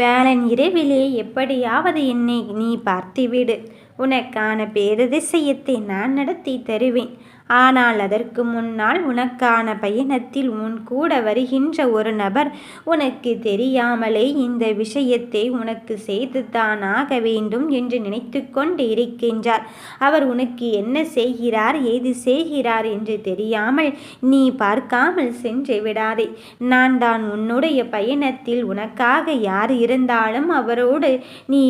வேலன் இரவிலே எப்படியாவது என்னை நீ பார்த்துவிடு. உனக்கான பேரதிசயத்தை நான் நடத்தி தருவேன். ஆனால் அதற்கு முன்னால் உனக்கான பயணத்தில் உன் கூட வருகின்ற ஒரு நபர் உனக்கு தெரியாமலே இந்த விஷயத்தை உனக்கு செய்துதான் ஆக வேண்டும் என்று நினைத்து கொண்டு இருக்கின்றார். அவர் உனக்கு என்ன செய்கிறார் ஏது செய்கிறார் என்று தெரியாமல் நீ பார்க்காமல் சென்று விடாதே. நான் தான் உன்னுடைய பயணத்தில் உனக்காக யார் இருந்தாலும் அவரோடு நீ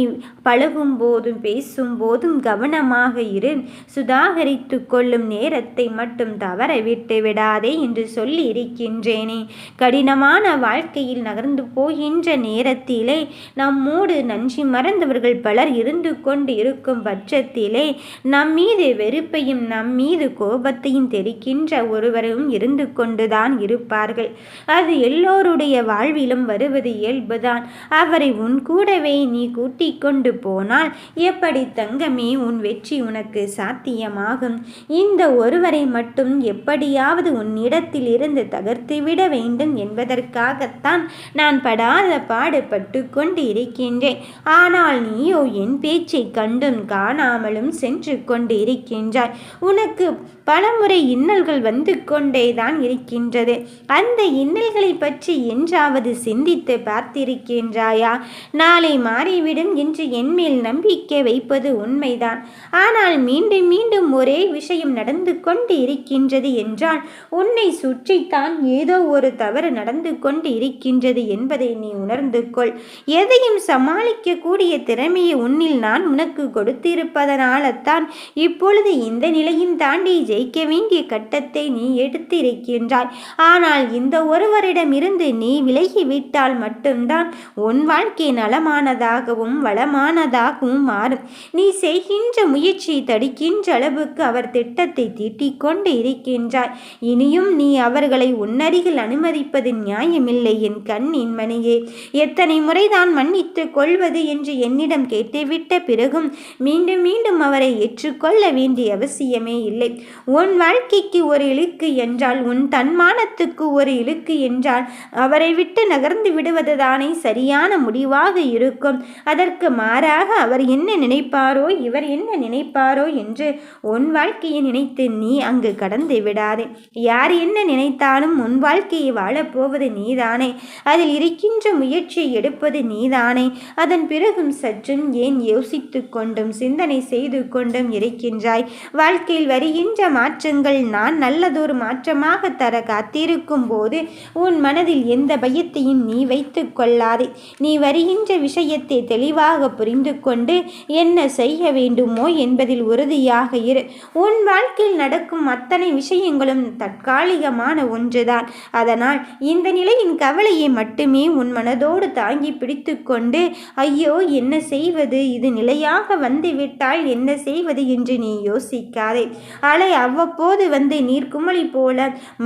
பழகும் போதும் பேசும் போதும் கவனமாக இரு. சுதாகரித்து கொள்ளும் நேரத்தில் நேரத்தை மட்டும் தவற விட்டு விடாதே என்று சொல்லி இருக்கின்றேனே. கடினமான வாழ்க்கையில் நகர்ந்து போகின்ற நேரத்திலே நம்மோடு நன்றி மறந்தவர்கள் பலர் இருந்து கொண்டு இருக்கும் பட்சத்திலே நம் மீது வெறுப்பையும் நம் மீது கோபத்தையும் தெரிக்கின்ற ஒருவரும் இருந்து கொண்டுதான் இருப்பார்கள். அது எல்லோருடைய வாழ்விலும் வருவது இயல்புதான். அவரை உன் கூடவே நீ கூட்டிக் கொண்டு போனால் எப்படி தங்கமே உன் வெற்றி உனக்கு சாத்தியமாகும். இந்த ஒரு ஒருவரை மட்டும் எப்படியாவது உன்னிடத்தில் இருந்து தகர்த்துவிட வேண்டும் என்பதற்காகத்தான் நான் படாத பாடுபட்டு கொண்டு இருக்கின்றேன் ஆனால் நீயோ என் பேச்சை கண்டும் காணாமலும் சென்று கொண்டு இருக்கின்றாய் உனக்கு பலமுறை இன்னல்கள் வந்து கொண்டேதான் இருக்கின்றது. அந்த இன்னல்களை பற்றி என்றாவது சிந்தித்து பார்த்திருக்கின்றாயா? நாளை மாறிவிடும் என்று என்மேல் நம்பிக்கை வைப்பது உண்மைதான். ஆனால் மீண்டும் மீண்டும் ஒரே விஷயம் நடந்து கொண்டு இருக்கின்றது என்றால் உன்னை சுற்றித்தான் ஏதோ ஒரு தவறு நடந்து கொண்டு இருக்கின்றது என்பதை நீ உணர்ந்து கொள். எதையும் சமாளிக்கக்கூடிய திறமையை உன்னில் நான் உனக்கு கொடுத்திருப்பதனால்தான் இப்பொழுது இந்த நிலையும் தாண்டி ஜெயிக்க வேண்டிய கட்டத்தை நீ எடுத்திருக்கின்றாய். ஆனால் இந்த ஒருவரிடமிருந்து நீ விலகிவிட்டால் மட்டும்தான் உன் வாழ்க்கை நலமானதாகவும் வளமானதாகவும் மாறும். நீ செய்கின்ற முயற்சி தடிக்கின்ற அளவுக்கு அவர் திட்டத்தை தீட்டிக் கொண்டு இருக்கின்றாய் இனியும் நீ அவர்களை உன்னருகில் அனுமதிப்பது நியாயமில்லை என் கண்ணின் மணியே. எத்தனை முறைதான் மன்னித்துக் கொள்வது என்று என்னிடம் கேட்டுவிட்ட பிறகும் மீண்டும் மீண்டும் அவரை ஏற்றுக்கொள்ள வேண்டிய அவசியமே இல்லை. உன் வாழ்க்கைக்கு ஒரு இழுக்கு என்றால் உன் தன்மானத்துக்கு ஒரு இழுக்கு என்றால் அவரை விட்டு நகர்ந்து விடுவதுதானே சரியான முடிவாக இருக்கும். அதற்கு மாறாக அவர் என்ன நினைப்பாரோ இவர் என்ன நினைப்பாரோ என்று உன் வாழ்க்கையை நினைத்து நீ அங்கு கடந்து விடாதே. யார் என்ன நினைத்தாலும் உன் வாழ்க்கையை வாழப்போவது நீதானே. அதில் இருக்கின்ற முயற்சியை எடுப்பது நீதானே. அதன் பிறகும் சற்றும் ஏன் யோசித்து கொண்டும் சிந்தனை செய்து கொண்டும் இருக்கின்றாய்? வாழ்க்கையில் வருகின்ற மாற்றங்கள் நான் நல்லதொரு மாற்றமாக தர காத்திருக்கும் போது உன் மனதில் எந்த பயத்தையும் நீ வைத்து கொள்ளாதே. நீ வருகின்ற விஷயத்தை தெளிவாக புரிந்து கொண்டு என்ன செய்ய வேண்டுமோ என்பதில் உறுதியாக இரு. உன் வாழ்க்கையில் நடக்கும் அத்தனை விஷயங்களும் தற்காலிகமான ஒன்றுதான். அதனால் இந்த நிலையின் கவலையை மட்டுமே உன் மனதோடு தாங்கி பிடித்து கொண்டு ஐயோ என்ன செய்வது? இது நிலையாக வந்துவிட்டால் என்ன செய்வது என்று நீ யோசிக்காதே. அலை அவ்வப்போது வந்து நீர்க்குமளி போல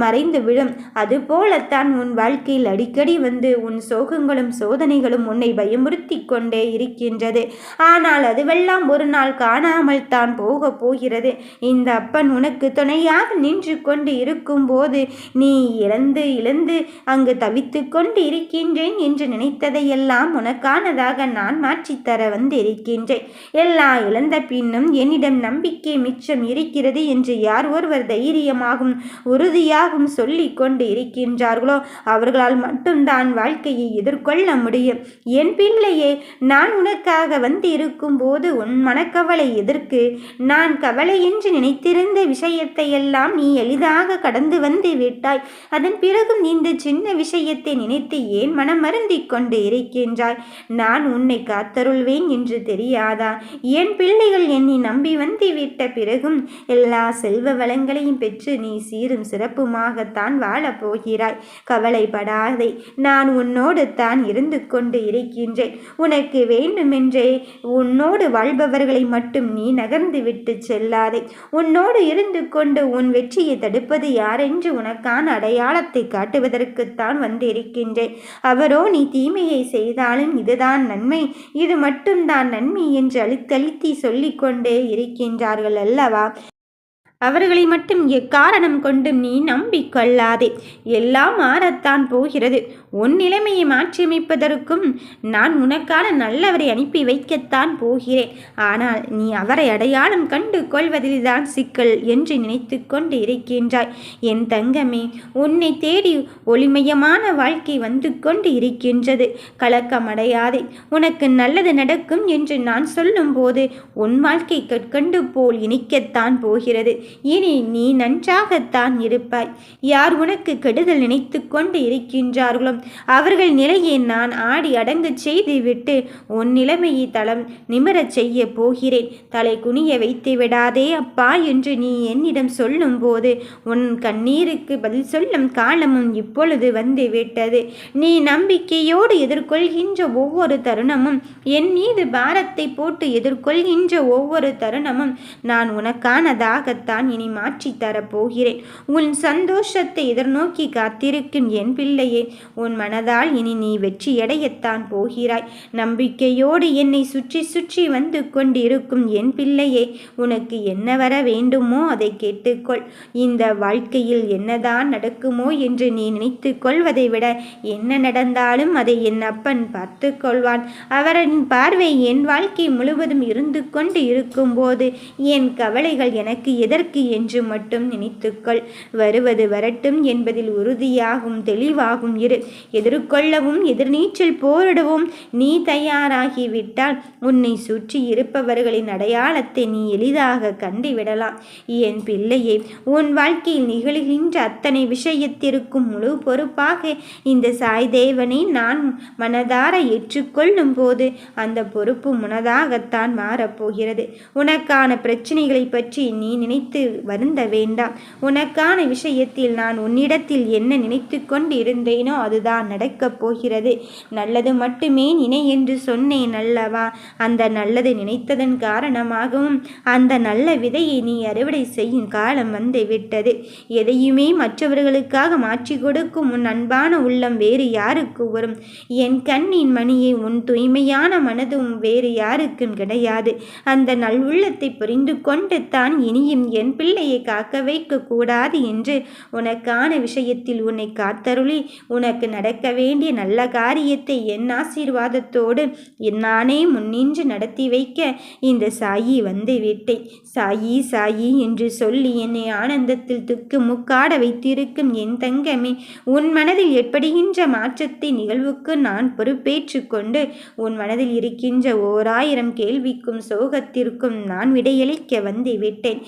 மறைந்து விழும் அதுபோலத்தான் உன் வாழ்க்கையில் அடிக்கடி வந்து உன் சோகங்களும் சோதனைகளும் உன்னை பயமுறுத்தி கொண்டே இருக்கின்றது. ஆனால் அதுவெல்லாம் ஒரு நாள் காணாமல் தான் போக போகிறது. இந்த அப்பன் உனக்கு துணையாக நின்று கொண்டு இருக்கும்போது நீ இழந்து இழந்து அங்கு தவித்து கொண்டு இருக்கின்றேன் என்று நினைத்ததையெல்லாம் உனக்கானதாக நான் மாற்றித்தர வந்திருக்கின்றேன். எல்லாம் இழந்த பின்னும் என்னிடம் நம்பிக்கை மிச்சம் இருக்கிறது என்று யார் ஒருவர் தைரியமாகவும் உறுதியாகவும் சொல்லி கொண்டு இருக்கின்றார்களோ அவர்களால் மட்டும்தான் வாழ்க்கையை எதிர்கொள்ள முடியும். என் பிள்ளையே நான் உனக்காக வந்து இருக்கும் போது உன் மனக்கவலை எதற்கு? நான் கவலை என்று நினைத்திருந்த விஷயத்தை எல்லாம் நீ எளிதாக கடந்து வந்து விட்டாய். அதன் பிறகும் இந்த சின்ன விஷயத்தை நினைத்து ஏன் மனம் கொண்டு இருக்கின்றாய்? நான் உன்னை காத்தருள்வேன் என்று தெரியாதா? என் பிள்ளைகள் என்னை நம்பி வந்து விட்ட பிறகும் எல்லா செல்வ வளங்களையும் பெற்று நீ சீரும் சிறப்புமாகத்தான் வாழப் போகிறாய். கவலைப்படாதே நான் உன்னோடு தான் இருந்து கொண்டு இருக்கின்றேன். உனக்கு வேண்டுமென்றே உன்னோடு வாழ்பவர்களை மட்டும் நீ நகர்ந்து விட்டு செல்லாதே. உன்னோடு இருந்து கொண்டு உன் வெற்றியை தடுப்பது யாரென்று உனக்கான அடையாளத்தை காட்டுவதற்குத்தான் வந்திருக்கின்றேன். அவரோ நீ தீமையை செய்தாலும் இதுதான் நன்மை. இது மட்டும்தான் நன்மை என்று அழித்தழித்தி சொல்லிக்கொண்டே இருக்கின்றார்கள் அல்லவா? அவர்களை மட்டும் எக்காரணம் கொண்டும் நீ நம்பிக்கொள்ளாதே. எல்லாம் மாறத்தான் போகிறது. உன் நிலைமையை மாற்றியமைப்பதற்கும் நான் உனக்கான நல்லவரை அனுப்பி வைக்கத்தான் போகிறேன். ஆனால் நீ அவரை அடையாளம் கண்டு கொள்வதில்தான் சிக்கல் என்று நினைத்து கொண்டு இருக்கின்றாய். என் தங்கமே உன்னை தேடி ஒளிமயமான வாழ்க்கை வந்து கொண்டு இருக்கின்றது. கலக்கமடையாதே. உனக்கு நல்லது நடக்கும் என்று நான் சொல்லும்போது உன் வாழ்க்கை கற்கண்டு போல் இனிக்கத்தான் போகிறது. இனி நீ நன்றாகத்தான் இருப்பாய். யார் உனக்கு கெடுதல் நினைத்து கொண்டு இருக்கின்றார்களோ அவர்கள் நிலையை நான் ஆடி அடங்கு செய்துவிட்டு உன் நிலைமையை தளம் நிமிரச் செய்ய போகிறேன். தலை குனிய வைத்து விடாதே அப்பா என்று நீ என்னிடம் சொல்லும்போது உன் கண்ணீருக்கு பதில் சொல்லும் காலமும் இப்பொழுது வந்து விட்டது நீ நம்பிக்கையோடு எதிர்கொள்கின்ற ஒவ்வொரு தருணமும் என் மீது பாரத்தை போட்டு எதிர்கொள்கின்ற ஒவ்வொரு தருணமும் நான் உனக்கானதாகத்தான் இனி மாற்றித் தரப்போகிறேன். உன் சந்தோஷத்தை எதிர்நோக்கி காத்திருக்கும் என் பிள்ளையே உன் மனதால் இனி நீ வெற்றியடையத்தான் போகிறாய். நம்பிக்கையோடு என்னை சுற்றி சுற்றி வந்து கொண்டிருக்கும் என் பிள்ளையே உனக்கு என்ன வர வேண்டுமோ அதை கேட்டுக்கொள். இந்த வாழ்க்கையில் என்னதான் நடக்குமோ என்று நீ நினைத்து கொள்வதை விட என்ன நடந்தாலும் அதை என் அப்பன் பார்த்து கொள்வான். அவரின் பார்வை என் வாழ்க்கை முழுவதும் இருந்து கொண்டு இருக்கும்போது என் கவலைகள் எனக்கு எதற்கு என்று மட்டும் நினைத்துக்கொள். வருவது வரட்டும் என்பதில் உறுதியாகும் தெளிவாகும் இரு. எதிர்கொள்ளவும் எதிர்நீச்சல் போரிடவும். நீ தயாராகிவிட்டால் உன்னை சுற்றி இருப்பவர்களின் அடையாளத்தை நீ எளிதாக கண்டுவிடலாம். என் பிள்ளையே உன் வாழ்க்கையில் நிகழ்கின்ற அத்தனை விஷயத்திற்கும் முழு பொறுப்பாக இந்த சாய் தேவனை நான் மனதார ஏற்றுக்கொள்ளும் போது அந்த பொறுப்பு முனதாகத்தான் மாறப்போகிறது. உனக்கான பிரச்சனைகளை பற்றி நீ நினைத்து வருந்த வேண்டாம். உனக்கான விஷயத்தில் நான் உன்னிடத்தில் என்ன நினைத்து கொண்டு இருந்தேனோ அதுதான் நடக்கப் போகிறது. நல்லது மட்டுமே நினை என்று சொன்னேன் அல்லவா? அந்த நல்லது நினைத்ததன் காரணமாகவும் அந்த நல்ல விதையை நீ அறுவடை செய்யும் காலம் வந்து விட்டது. எதையுமே மற்றவர்களுக்காக மாற்றி கொடுக்கும் உன் அன்பான உள்ளம் வேறு யாருக்கு வரும்? என் கண்ணின் மணியை உன் தூய்மையான மனதும் வேறு யாருக்கும் கிடையாது. அந்த நல்லுள்ளத்தை புரிந்து கொண்டு தான் இனியும் என் என் பிள்ளையை காக்க வைக்க கூடாது என்று உனக்கான விஷயத்தில் உன்னை காத்தருளி உனக்கு நடக்க வேண்டிய நல்ல காரியத்தை என் ஆசீர்வாதத்தோடு நானே முன்னின்று நடத்தி வைக்க இந்த சாயி வந்து விட்டேன். சாயி சாயி என்று சொல்லி என்னை ஆனந்தத்தில் துக்கு முக்காட வைத்திருக்கும் என் தங்கமே உன் மனதில் ஏற்படுகின்ற மாற்றத்தை நிகழ்வுக்கு நான் பொறுப்பேற்று கொண்டு உன் மனதில் இருக்கின்ற ஓராயிரம் கேள்விக்கும் சோகத்திற்கும் நான் விடையளிக்க வந்து விட்டேன்.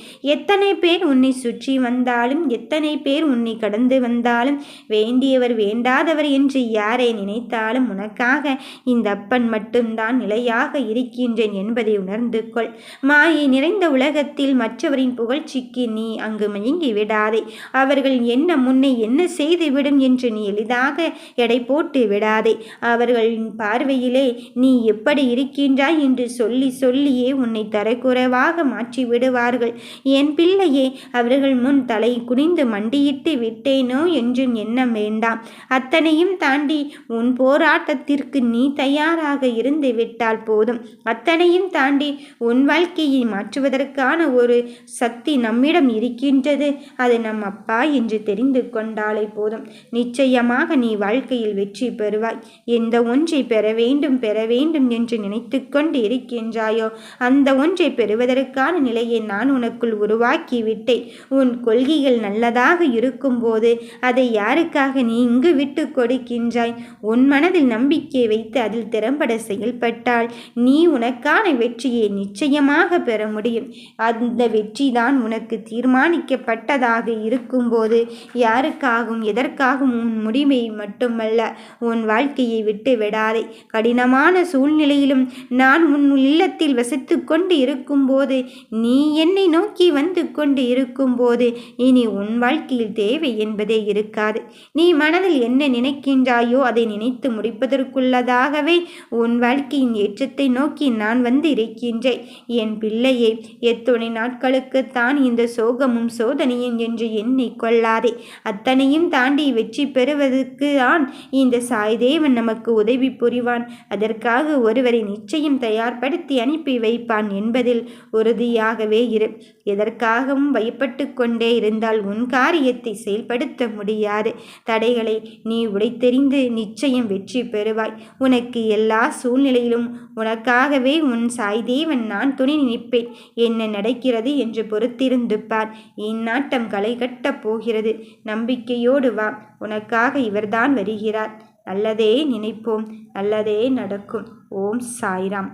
எத்தனை பேர் உன்னை சுற்றி வந்தாலும் எத்தனை பேர் உன்னை கடந்து வந்தாலும் வேண்டியவர் வேண்டாதவர் என்று யாரை நினைத்தாலும் உனக்காக இந்த அப்பன் மட்டும்தான் நிலையாக இருக்கின்றேன் என்பதை உணர்ந்து கொள். மாயை நிறைந்த உலகத்தில் மற்றவரின் புகழ்ச்சிக்கு நீ அங்கு மயங்கி விடாதே. அவர்கள் என்ன முன்னை என்ன செய்துவிடும் என்று நீ எளிதாக எடை போட்டு விடாதே. அவர்களின் பார்வையிலே நீ எப்படி இருக்கின்றாய் என்று சொல்லி சொல்லியே உன்னை தரக்குறைவாக மாற்றி விடுவார்கள் என் பிள்ளையே அவர்கள் முன் தலை குனிந்து மண்டியிட்டு விட்டேனோ என்றும் எண்ணம் வேண்டாம். அத்தனையும் தாண்டி உன் போராட்டத்திற்கு நீ தயாராக இருந்து விட்டால் போதும். அத்தனையும் தாண்டி உன் வாழ்க்கையை மாற்றுவதற்கான ஒரு சக்தி நம்மிடம் இருக்கின்றது. அது நம் அப்பா என்று தெரிந்து கொண்டாலே போதும். நிச்சயமாக நீ வாழ்க்கையில் வெற்றி பெறுவாய். எந்த ஒன்றை பெற வேண்டும் பெற வேண்டும் என்று நினைத்து கொண்டு இருக்கின்றாயோ அந்த ஒன்றை பெறுவதற்கான நிலையை நான் உனக்குள் உருவா உருவாக்கி விட்டேன் உன் கொள்கைகள் நல்லதாக இருக்கும்போது அதை யாருக்காக நீ இங்கு விட்டு கொடுக்கின்றாய்? உன் மனதில் நம்பிக்கை வைத்து அதில் திறம்பட செயல்பட்டால் நீ உனக்கான வெற்றியை நிச்சயமாக பெற முடியும். அந்த வெற்றி தான் உனக்கு தீர்மானிக்கப்பட்டதாக இருக்கும்போது யாருக்காகவும் எதற்காகவும் உன் முடிவை மட்டுமல்ல உன் வாழ்க்கையை விட்டு விடாதே. கடினமான சூழ்நிலையிலும் நான் உன் இல்லத்தில் வசித்து கொண்டு இருக்கும்போது நீ என்னை நோக்கி வந்து கொண்டு இருக்கும்போது இனி உன் வாழ்க்கையில் தேவை என்பதே இருக்காது. நீ மனதில் என்ன நினைக்கின்றாயோ அதை நினைத்து முடிப்பதற்குள்ளதாகவே உன் வாழ்க்கையின் ஏற்றத்தை நோக்கி நான் வந்து இருக்கின்றேன். என் பிள்ளையே எத்துணை நாட்களுக்குத்தான் இந்த சோகமும் சோதனையும் என்று எண்ணி கொள்ளாதே. அத்தனையும் தாண்டி வெற்றி பெறுவதற்கு தான் இந்த சாய்தேவன் நமக்கு உதவி புரிவான். அதற்காக ஒருவரை நிச்சயம் தயார்படுத்தி அனுப்பி வைப்பான் என்பதில் உறுதியாகவே இரு. எதற்காக அதற்காகவும் பயப்பட்டு கொண்டே இருந்தால் உன் காரியத்தை செயல்படுத்த முடியாது. தடைகளை நீ உடைத்தெறிந்து நிச்சயம் வெற்றி பெறுவாய். உனக்கு எல்லா சூழ்நிலையிலும் உனக்காகவே உன் சாய்தேவன் நான் துணை நினைப்பேன் என்ன நடக்கிறது என்று பொறுத்திருந்து பார். இந்நாட்டம் களை கட்டப் போகிறது. நம்பிக்கையோடு வா. உனக்காக இவர்தான் வருகிறார். நல்லதே நினைப்போம். நல்லதே நடக்கும். ஓம் சாய்ராம்.